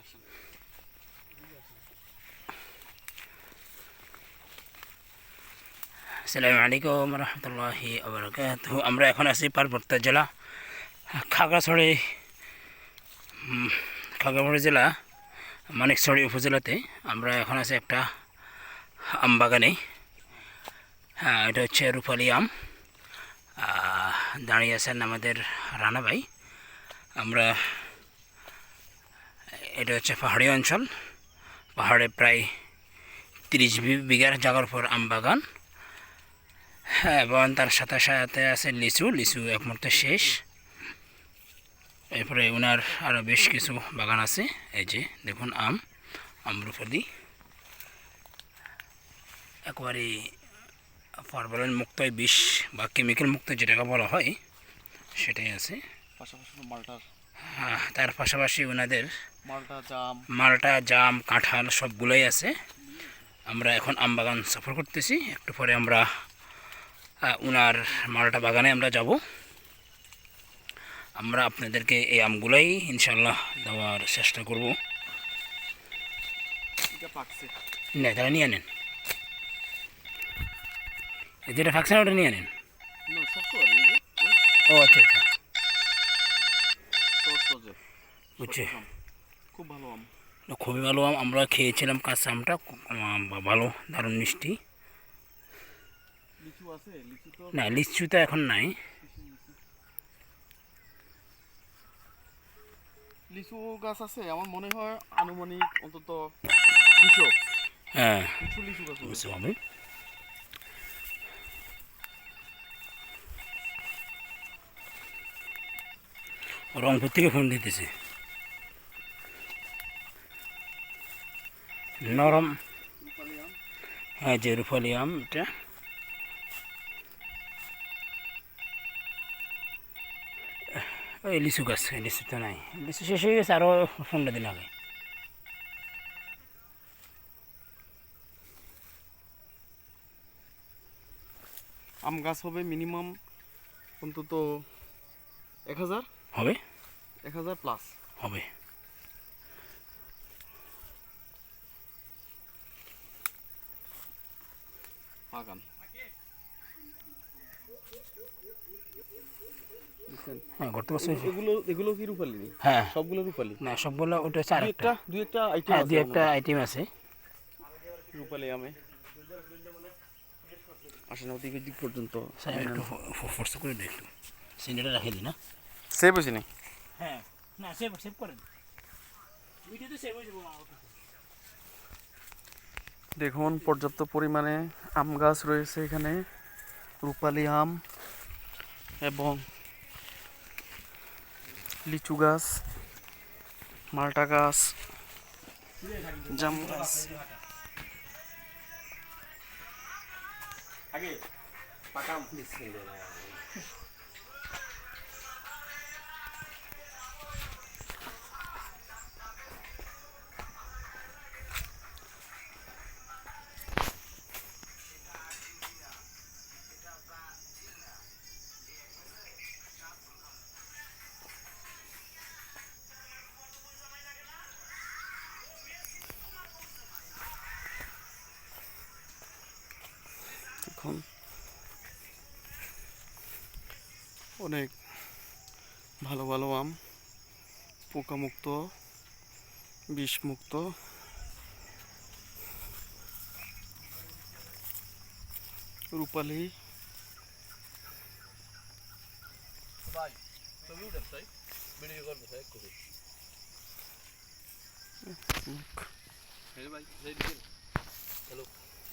আসেন আসসালামু আলাইকুম রহমতুল্লাহি আবরকাত আমরা এখন আছি পার্বত্য জেলা, খাগড়াছড়ি খাগড়াছড়ি জেলা, মানিকছড়ি উপজেলাতে। আমরা এখন আছি একটা আম বাগানে হ্যাঁ এটা হচ্ছে রূপালি আম। দাঁড়িয়ে আছেন আমাদের রানা ভাই আমরা এটা হচ্ছে পাহাড়ি অঞ্চল। পাহাড়ে প্রায় তিরিশ বিঘার জায়গার পর আম বাগান হ্যাঁ এবং তার সাথে সাথে আছে লিচু। লিচু এক শেষ। এরপরে ওনার আরও বেশ কিছু বাগান আছে। এই যে, দেখুন, আম, আম্রফলি। একবারে ফরমালিন মুক্ত বিষ বা কেমিক্যাল মুক্ত যেটাকে বলা হয়, সেটাই আছে। পাশাপাশি মালটার তার পাশাপাশি ওনাদের মালটা জাম। মালটা জাম কাঁঠাল সবগুলোই আছে। আমরা এখন আম বাগান সফর করতেছি। একটু পরে আমরা উনার মালটা বাগানে আমরা যাব। আমরা আপনাদেরকে এই আমগুলোই ইনশাল্লাহ দেওয়ার চেষ্টা করব। না তারা নিয়ে নেন। যেটা থাকছে না ওটা নিয়ে নেন। ও আচ্ছা আচ্ছা তোর তো যে বুঝছি? খুব ভালো আম। খুবই ভালো আম। আমরা খেয়েছিলাম কাঁচা আমটা খুব, আম, ভালো দারুণ মিষ্টি। লিচু লিচু তো না লিচু তো এখন নাই। লিচু গাছ আছে আমার মনে হয় আনুমানিক অন্তত দুশো। হ্যাঁ লিচু গাছ। বুঝতে রংপুর থেকে ফোন দিতেছে। নরম। হ্যাঁ যে রুফালি আম এটা। ওই লিচু গাছ লিচু তো নাই। লিচু শেষ হয়ে গেছে আরও পনেরো দিন আগে আম গাছ হবে মিনিমাম অন্তত এক হাজার। হবে? এক হাজার প্লাস। হবে। বাগান হ্যাঁ এগুলো এগুলো কি রূপালি? হ্যাঁ। সবগুলো রূপালি? না সবগুলো ওটা দুই একটা দুই একটা আইটেম হ্যাঁ আছে দু একটা আইটেম আছে। রূপালি আমে। আসেন ওদিকে দিক পর্যন্ত। একটু ফোর্স করে দিই একটু। সিনেটা রাখে দিই না? সেভ হয়েছে নি হ্যাঁ। না সেভ সেভ করেন। ভিডিওতে সেভ হয়ে যাব দেখুন, পর্যাপ্ত পরিমাণে আম গাছ রয়েছে এখানে, রূপালি আম এবং লিচু গাছ, মাল্টা গাছ, জাম গাছ। দেখুন অনেক ভালো ভালো আম পোকামুক্ত বিষমুক্ত। রূপালি। ভাই